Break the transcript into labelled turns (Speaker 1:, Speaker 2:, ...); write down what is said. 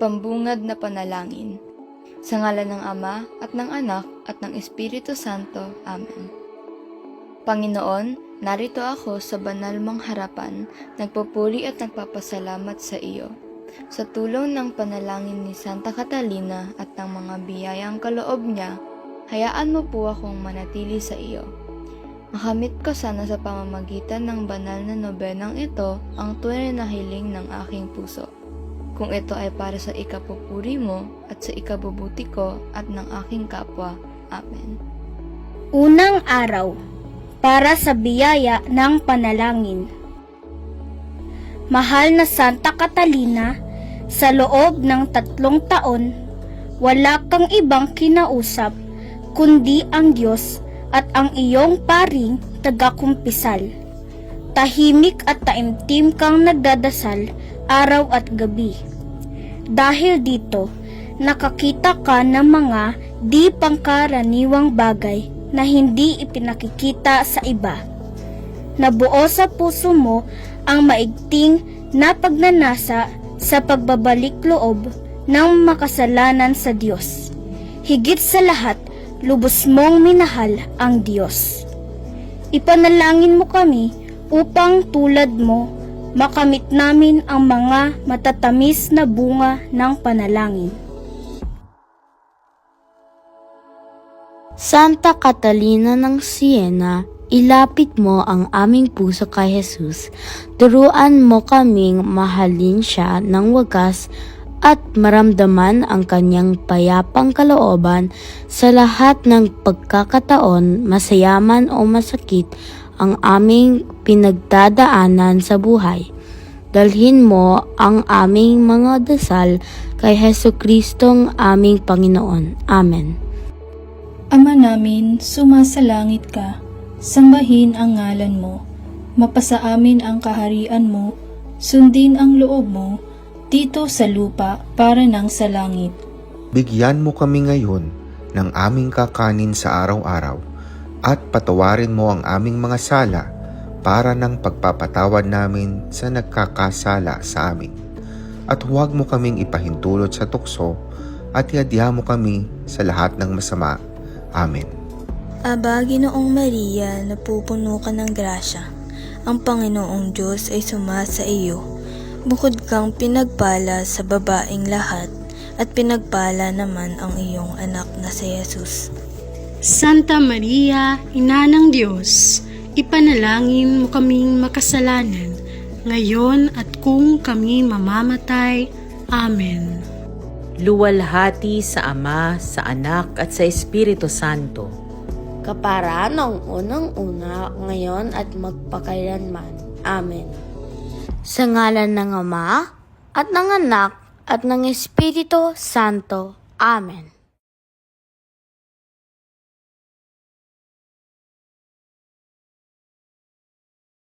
Speaker 1: Pambungad na panalangin. Sa ngalan ng Ama at ng Anak at ng Espiritu Santo. Amen. Panginoon, narito ako sa banal mong harapan, nagpupuri at nagpapasalamat sa iyo. Sa tulong ng panalangin ni Santa Catalina at ng mga biyayang kaloob niya, hayaan mo po akong manatili sa iyo. Makamit ko sana sa pamamagitan ng banal na nobenang ito ang tunay na hiling ng aking puso. Kung ito ay para sa ikapupuri mo at sa ikabubuti ko at ng aking kapwa. Amen.
Speaker 2: Unang araw para sa biyaya ng panalangin. Mahal na Santa Catalina, sa loob ng tatlong taon, wala kang ibang kinausap kundi ang Diyos at ang iyong paring tagakumpisal. Tahimik at taimtim kang nagdadasal araw at gabi. Dahil dito, nakakita ka ng mga di pangkaraniwang bagay na hindi ipinakikita sa iba. Nabuo sa puso mo ang maigting na pagnanasa sa pagbabalik loob ng makasalanan sa Diyos. Higit sa lahat, lubos mong minahal ang Diyos. Ipanalangin mo kami upang tulad mo makamit namin ang mga matatamis na bunga ng panalangin.
Speaker 3: Santa Catalina ng Siena, ilapit mo ang aming puso kay Jesus. Turuan mo kaming mahalin siya ng wagas at maramdaman ang kanyang payapang kalooban sa lahat ng pagkakataon, masayaman o masakit ang aming pinagdadaanan sa buhay. Dalhin mo ang aming mga dasal kay Heso Kristong aming Panginoon. Amen.
Speaker 4: Ama namin, sumasalangit ka, sambahin ang ngalan mo, mapasa amin ang kaharian mo, sundin ang loob mo, dito sa lupa para ng sa langit.
Speaker 5: Bigyan mo kami ngayon ng aming kakanin sa araw-araw at patawarin mo ang aming mga sala para ng pagpapatawad namin sa nagkakasala sa amin. At huwag mo kaming ipahintulot sa tukso at iadya mo kami sa lahat ng masama. Amen.
Speaker 6: Aba, Ginoong Maria, napupuno ka ng grasya. Ang Panginoong Diyos ay suma sa iyo. Bukod kang pinagpala sa babaing lahat, at pinagpala naman ang iyong anak na si Jesus.
Speaker 7: Santa Maria, Ina ng Diyos, ipanalangin mo kaming makasalanan, ngayon at kung kami mamamatay. Amen.
Speaker 8: luwalhati sa Ama, sa Anak at sa Espiritu Santo.
Speaker 3: Kapara ng unang-una, ngayon at magpakailanman. Amen. Sa ngalan ng Ama, at ng Anak, at ng Espiritu Santo. Amen.